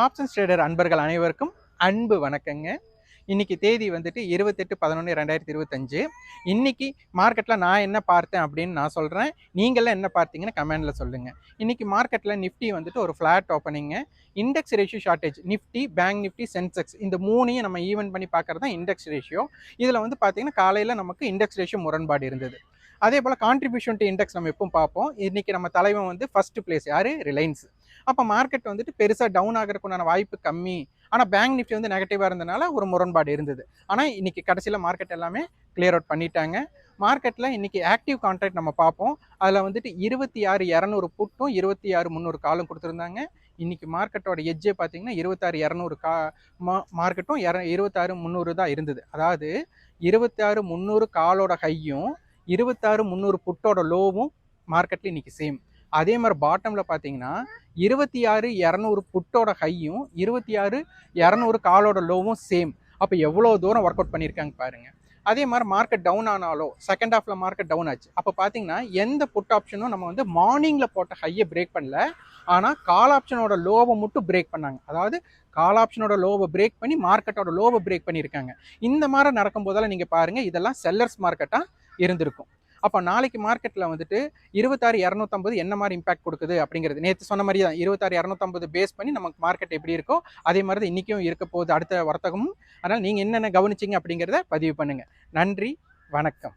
Options trader அன்பர்கள் அனைவருக்கும் அன்பு வணக்கங்க. இன்றைக்கி தேதி வந்துட்டு இருபத்தெட்டு பதினொன்று ரெண்டாயிரத்தி இருபத்தஞ்சு. இன்றைக்கி மார்க்கெட்டில் நான் என்ன பார்த்தேன் அப்படின்னு நான் சொல்கிறேன் நீங்களாம் என்ன பார்த்தீங்கன்னு கமெண்டில் சொல்லுங்கள் இன்றைக்கி மார்க்கெட்டில் நிஃப்டி வந்துட்டு ஒரு flat ஓப்பனிங்க index ratio shortage Nifty bank Nifty Sensex இந்த மூணையும் நம்ம ஈவெண்ட் பண்ணி பார்க்குறது தான் இண்டெக்ஸ் ரேஷியோ இதில் வந்து பார்த்தீங்கன்னா காலையில் நமக்கு இண்டெக்ஸ் ரேஷியோ முரண்பாடு இருந்தது. அதே போல் கான்ட்ரிபியூஷன் டு இண்டெக்ஸ் நம்ம எப்பவும் பார்ப்போம். இன்னைக்கு நம்ம தலைவன் வந்து ஃபஸ்ட்டு பிளேஸ் யார்? ரிலையன்ஸ் அப்போ மார்க்கெட் வந்துட்டு பெருசாக டவுன் ஆகிறதுக்குண்டான வாய்ப்பு கம்மி. ஆனால் பேங்க் நிஃப்டி வந்து நெகட்டிவாக இருந்தனால ஒரு முரண்பாடு இருந்தது. ஆனால் இன்றைக்கி கடைசியில் மார்க்கெட் எல்லாமே கிளியர் அவுட் பண்ணிட்டாங்க. மார்க்கெட்டில் இன்றைக்கி ஆக்டிவ் கான்ட்ராக்ட் நம்ம பார்ப்போம். அதில் வந்துட்டு இருபத்தி ஆறு இரநூறு புட்டும் இருபத்தி ஆறு முந்நூறு காலும் கொடுத்துருந்தாங்க. இன்றைக்கி மார்க்கெட்டோட எஜ்ஜே பார்த்தீங்கன்னா இருபத்தாறு இரநூறு கா மா மார்க்கெட்டும் இர இருபத்தாறு முந்நூறு தான் இருந்தது. அதாவது இருபத்தாறு முந்நூறு காலோட ஹையும் இருபத்தாறு முந்நூறு புட்டோட லோவும் மார்க்கெட்டில் இன்னைக்கு சேம் அதே மாதிரி பாட்டமில் பார்த்தீங்கன்னா இருபத்தி ஆறு இரநூறு புட்டோட ஹையும் இருபத்தி ஆறு இரநூறு காலோட லோவும் சேம் அப்போ எவ்வளோ தூரம் ஒர்க் அவுட் பண்ணியிருக்காங்க பாருங்கள் அதே மாதிரி மார்க்கெட் டவுன் ஆனாலோ செகண்ட் ஹாஃபில் மார்க்கெட் டவுன் ஆச்சு. அப்போ பார்த்தீங்கன்னா எந்த புட் ஆப்ஷனும் நம்ம வந்து மார்னிங்கில் போட்ட ஹையை பிரேக் பண்ணல. ஆனால் கால் ஆப்ஷனோட லோவை மட்டும் பிரேக் பண்ணாங்க. அதாவது கால் ஆப்ஷனோட லோவை பிரேக் பண்ணி மார்க்கெட்டோட லோவை பிரேக் பண்ணியிருக்காங்க இந்த மாதிரி நடக்கும் போதெல்லாம் நீங்கள் பாருங்கள் இதெல்லாம் செல்லர்ஸ் மார்க்கெட்டாக இருந்திருக்கும். அப்போ நாளைக்கு மார்க்கெட்டில் வந்துட்டு இருபத்தாறு இரநூத்தம்பது என்ன மாதிரி இம்பாக்ட் கொடுக்குது அப்படிங்கிறது. நேற்று சொன்ன மாதிரி தான் இருபத்தாறு இரநூத்தம்பது பேஸ் பண்ணி நமக்கு மார்க்கெட் எப்படி இருக்கோ அதே மாதிரி தான் இன்றைக்கும் இருக்க போகுது. அடுத்த வர்த்தகமும். அதனால் நீங்கள் என்னென்ன கவனிச்சிங்க அப்படிங்கிறத பதிவு பண்ணுங்கள் நன்றி வணக்கம்.